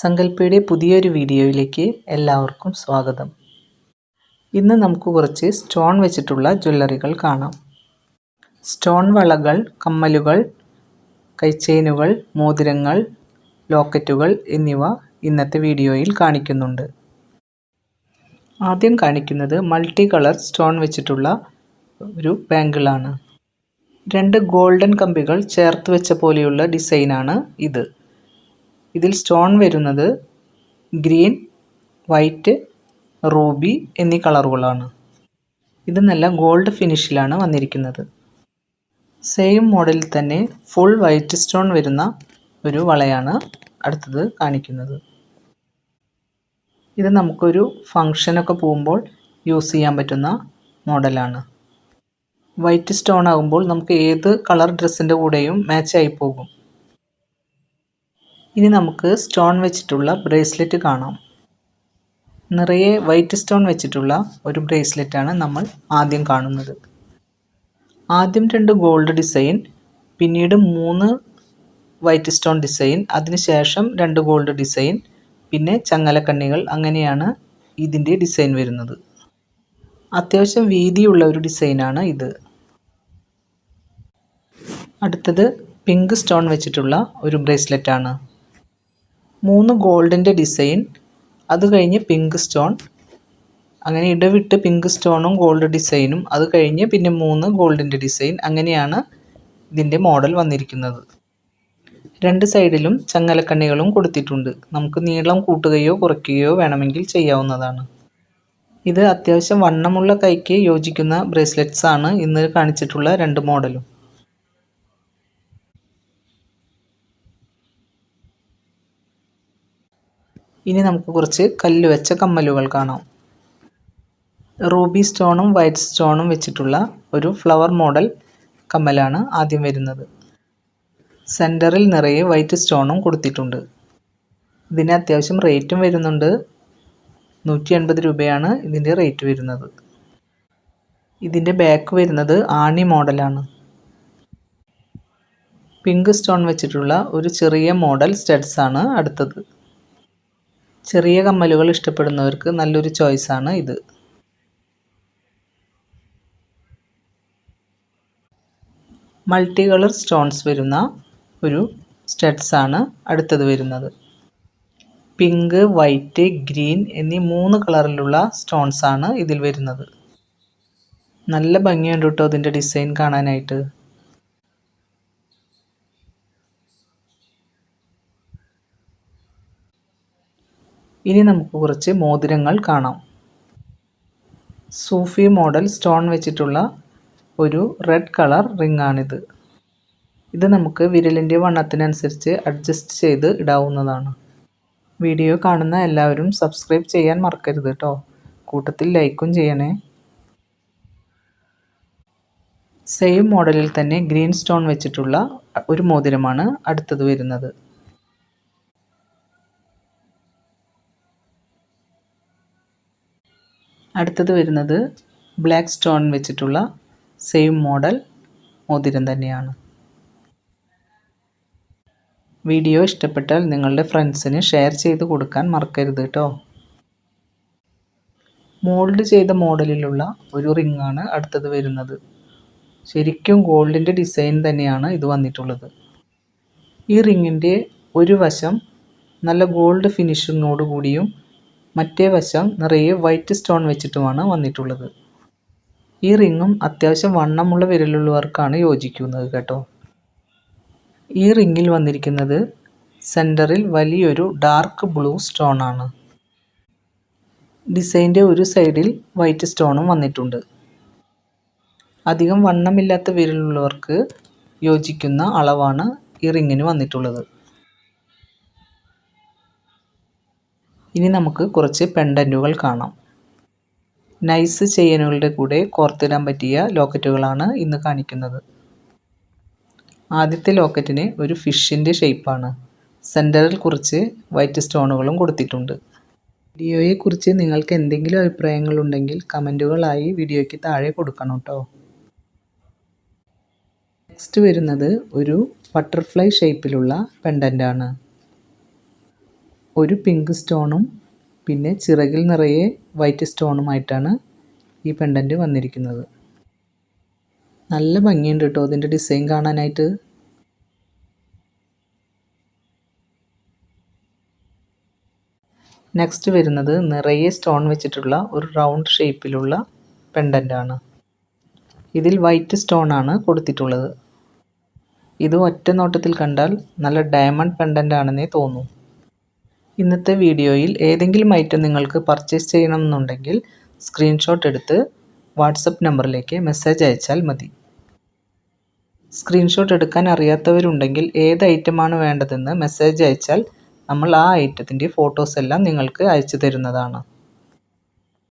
സങ്കല്പയുടെ പുതിയൊരു വീഡിയോയിലേക്ക് എല്ലാവർക്കും സ്വാഗതം. ഇന്ന് നമുക്ക് കുറച്ച് സ്റ്റോൺ വെച്ചിട്ടുള്ള ജ്വല്ലറികൾ കാണാം. സ്റ്റോൺ വളകൾ കമ്മലുകൾ കൈച്ചെയിനുകൾ മോതിരങ്ങൾ ലോക്കറ്റുകൾ എന്നിവ ഇന്നത്തെ വീഡിയോയിൽ കാണിക്കുന്നുണ്ട്. ആദ്യം കാണിക്കുന്നത് മൾട്ടി കളർ സ്റ്റോൺ വെച്ചിട്ടുള്ള ഒരു ബാങ്കിളാണ്. രണ്ട് ഗോൾഡൻ കമ്പികൾ ചേർത്ത് വെച്ച പോലെയുള്ള ഡിസൈനാണ് ഇത്. ഇതിൽ സ്റ്റോൺ വരുന്നത് ഗ്രീൻ വൈറ്റ് റൂബി എന്നീ കളറുകളാണ് ഇത് നല്ല ഗോൾഡ് ഫിനിഷിലാണ് വന്നിരിക്കുന്നത്. സെയിം മോഡലിൽ തന്നെ ഫുൾ വൈറ്റ് സ്റ്റോൺ വരുന്ന ഒരു വളയാണ് അടുത്തത് കാണിക്കുന്നത്. ഇത് നമുക്കൊരു ഫങ്ഷനൊക്കെ പോകുമ്പോൾ യൂസ് ചെയ്യാൻ പറ്റുന്ന മോഡലാണ് വൈറ്റ് സ്റ്റോൺ ആകുമ്പോൾ നമുക്ക് ഏത് കളർ ഡ്രസ്സിന്റെ കൂടെയും മാച്ചായി പോകും. ഇനി നമുക്ക് സ്റ്റോൺ വെച്ചിട്ടുള്ള ബ്രേസ്ലെറ്റ് കാണാം. നിറയെ വൈറ്റ് സ്റ്റോൺ വെച്ചിട്ടുള്ള ഒരു ബ്രേസ്ലെറ്റാണ് നമ്മൾ ആദ്യം കാണുന്നത്. ആദ്യം രണ്ട് ഗോൾഡ് ഡിസൈൻ പിന്നീട് മൂന്ന് വൈറ്റ് സ്റ്റോൺ ഡിസൈൻ അതിനുശേഷം രണ്ട് ഗോൾഡ് ഡിസൈൻ പിന്നെ ചങ്ങലക്കണ്ണികൾ അങ്ങനെയാണ് ഇതിന്റെ ഡിസൈൻ വരുന്നത്. അത്യാവശ്യം വീതിയുള്ള ഒരു ഡിസൈനാണ് ഇത്. അടുത്തത് പിങ്ക് സ്റ്റോൺ വെച്ചിട്ടുള്ള ഒരു ബ്രേസ്ലെറ്റാണ്. മൂന്ന് ഗോൾഡിന്റെ ഡിസൈൻ അത് കഴിഞ്ഞ് പിങ്ക് സ്റ്റോൺ അങ്ങനെ ഇടവിട്ട് പിങ്ക് സ്റ്റോണും ഗോൾഡ് ഡിസൈനും അത് കഴിഞ്ഞ് പിന്നെ മൂന്ന് ഗോൾഡിന്റെ ഡിസൈൻ അങ്ങനെയാണ് ഇതിന്റെ മോഡൽ വന്നിരിക്കുന്നത്. രണ്ട് സൈഡിലും ചങ്ങലക്കണ്ണികളും കൊടുത്തിട്ടുണ്ട്. നമുക്ക് നീളം കൂട്ടുകയോ കുറയ്ക്കുകയോ വേണമെങ്കിൽ ചെയ്യാവുന്നതാണ്. ഇത് അത്യാവശ്യം വണ്ണമുള്ള കൈക്ക് യോജിക്കുന്ന ബ്രേസ്ലെറ്റ്സ് ആണ് ഇന്ന് കാണിച്ചിട്ടുള്ള രണ്ട് മോഡലും. ഇനി നമുക്ക് കുറച്ച് കല്ല് വെച്ച കമ്മലുകൾ കാണാം. റൂബി സ്റ്റോണും വൈറ്റ് സ്റ്റോണും വെച്ചിട്ടുള്ള ഒരു ഫ്ലവർ മോഡൽ കമ്മലാണ് ആദ്യം വരുന്നത്. സെന്ററിൽ നിറയെ വൈറ്റ് സ്റ്റോണും കൊടുത്തിട്ടുണ്ട്. ഇതിന് അത്യാവശ്യം റേറ്റും വരുന്നുണ്ട്. നൂറ്റി എൺപത് രൂപയാണ് ഇതിന്റെ റേറ്റ് വരുന്നത്. ഇതിന്റെ ബാക്ക് വരുന്നത് ആണി മോഡലാണ്. പിങ്ക് സ്റ്റോൺ വെച്ചിട്ടുള്ള ഒരു ചെറിയ മോഡൽ സ്റ്റഡ്സ് ആണ് അടുത്തത്. ചെറിയ കമ്മലുകൾ ഇഷ്ടപ്പെടുന്നവർക്ക് നല്ലൊരു ചോയ്സാണ് ഇത്. മൾട്ടി കളർ സ്റ്റോൺസ് വരുന്ന ഒരു സ്റ്റഡ്സ് ആണ് അടുത്തത് വരുന്നത്. പിങ്ക് വൈറ്റ് ഗ്രീൻ എന്നീ മൂന്ന് കളറിലുള്ള സ്റ്റോൺസ് ആണ് ഇതിൽ വരുന്നത്. നല്ല ഭംഗിയുണ്ട് കേട്ടോ അതിന്റെ ഡിസൈൻ കാണാനായിട്ട്. ഇനി നമുക്ക് കുറച്ച് മോതിരങ്ങൾ കാണാം. സൂഫി മോഡൽ സ്റ്റോൺ വെച്ചിട്ടുള്ള ഒരു റെഡ് കളർ റിംഗ് ആണിത് ഇത് നമുക്ക് വിരലിന്റെ വണ്ണത്തിനനുസരിച്ച് അഡ്ജസ്റ്റ് ചെയ്ത് ഇടാവുന്നതാണ്. വീഡിയോ കാണുന്ന എല്ലാവരും സബ്സ്ക്രൈബ് ചെയ്യാൻ മറക്കരുത് കേട്ടോ കൂട്ടത്തിൽ ലൈക്കും ചെയ്യണേ. സെയിം മോഡലിൽ തന്നെ ഗ്രീൻ സ്റ്റോൺ വെച്ചിട്ടുള്ള ഒരു മോതിരമാണ് അടുത്തത് വരുന്നത്. അടുത്തത് വരുന്നത് ബ്ലാക്ക് സ്റ്റോൺ വെച്ചിട്ടുള്ള സെയിം മോഡൽ മോതിരം തന്നെയാണ്. വീഡിയോ ഇഷ്ടപ്പെട്ടാൽ നിങ്ങളുടെ ഫ്രണ്ട്സിന് ഷെയർ ചെയ്ത് കൊടുക്കാൻ മറക്കരുത് കേട്ടോ മോൾഡ് ചെയ്ത മോഡലിലുള്ള ഒരു റിങ്ങാണ് അടുത്തത് വരുന്നത്. ശരിക്കും ഗോൾഡിന്റെ ഡിസൈൻ തന്നെയാണ് ഇത് വന്നിട്ടുള്ളത്. ഈ റിങ്ങിന്റെ ഒരു വശം നല്ല ഗോൾഡ് ഫിനിഷിങ്ങോട് കൂടിയും മറ്റേ വശം നിറയെ വൈറ്റ് സ്റ്റോൺ വെച്ചിട്ടുമാണ് വന്നിട്ടുള്ളത്. ഈ റിങ്ങും അത്യാവശ്യം വണ്ണമുള്ള വിരലുള്ളവർക്കാണ് യോജിക്കുന്നത് കേട്ടോ. ഈ റിങ്ങിൽ വന്നിരിക്കുന്നത് സെന്ററിൽ വലിയൊരു ഡാർക്ക് ബ്ലൂ സ്റ്റോൺ ആണ്. ഡിസൈന്റെ ഒരു സൈഡിൽ വൈറ്റ് സ്റ്റോണും വന്നിട്ടുണ്ട്. അധികം വണ്ണമില്ലാത്ത വിരലുള്ളവർക്ക് യോജിക്കുന്ന അളവാണ് ഈ റിങ്ങിന് വന്നിട്ടുള്ളത്. ഇനി നമുക്ക് കുറച്ച് പെൻഡന്റുകൾ കാണാം. നൈസ് ചെയിനുകളുടെ കൂടെ കോർത്തിടാൻ പറ്റിയ ലോക്കറ്റുകളാണ് ഇന്ന് കാണിക്കുന്നത്. ആദ്യത്തെ ലോക്കറ്റിന് ഒരു ഫിഷിന്റെ ഷേപ്പാണ് സെന്ററിൽ കുറച്ച് വൈറ്റ് സ്റ്റോണുകളും കൊടുത്തിട്ടുണ്ട്. വീഡിയോയെക്കുറിച്ച് നിങ്ങൾക്ക് എന്തെങ്കിലും അഭിപ്രായങ്ങളുണ്ടെങ്കിൽ കമന്റുകളായി വീഡിയോയ്ക്ക് താഴെ കൊടുക്കണം കേട്ടോ നെക്സ്റ്റ് വരുന്നത് ഒരു ബട്ടർഫ്ലൈ ഷേപ്പിലുള്ള പെൻഡന്റാണ് ഒരു പിങ്ക് സ്റ്റോണും പിന്നെ ചിറകിൽ നിറയെ വൈറ്റ് സ്റ്റോണുമായിട്ടാണ് ഈ പെൻഡന്റ് വന്നിരിക്കുന്നത്. നല്ല ഭംഗിയുണ്ട് കേട്ടോ അതിന്റെ ഡിസൈൻ കാണാനായിട്ട്. നെക്സ്റ്റ് വരുന്നത് നിറയെ സ്റ്റോൺ വെച്ചിട്ടുള്ള ഒരു റൗണ്ട് ഷേപ്പിലുള്ള പെണ്ടന്റാണ് ഇതിൽ വൈറ്റ് സ്റ്റോൺ ആണ് കൊടുത്തിട്ടുള്ളത്. ഇത് ഒറ്റ നോട്ടത്തിൽ കണ്ടാൽ നല്ല ഡയമണ്ട് പെൻഡന്റ് ആണെന്നേ തോന്നൂ. ഇന്നത്തെ വീഡിയോയിൽ ഏതെങ്കിലും ഐറ്റം നിങ്ങൾക്ക് പർച്ചേസ് ചെയ്യണമെന്നുണ്ടെങ്കിൽ സ്ക്രീൻഷോട്ട് എടുത്ത് വാട്സപ്പ് നമ്പറിലേക്ക് മെസ്സേജ് അയച്ചാൽ മതി. സ്ക്രീൻഷോട്ട് എടുക്കാൻ അറിയാത്തവരുണ്ടെങ്കിൽ ഏത് ഐറ്റമാണ് വേണ്ടതെന്ന് മെസ്സേജ് അയച്ചാൽ നമ്മൾ ആ ഐറ്റത്തിന്റെ ഫോട്ടോസ് എല്ലാം നിങ്ങൾക്ക് അയച്ചു തരുന്നതാണ്.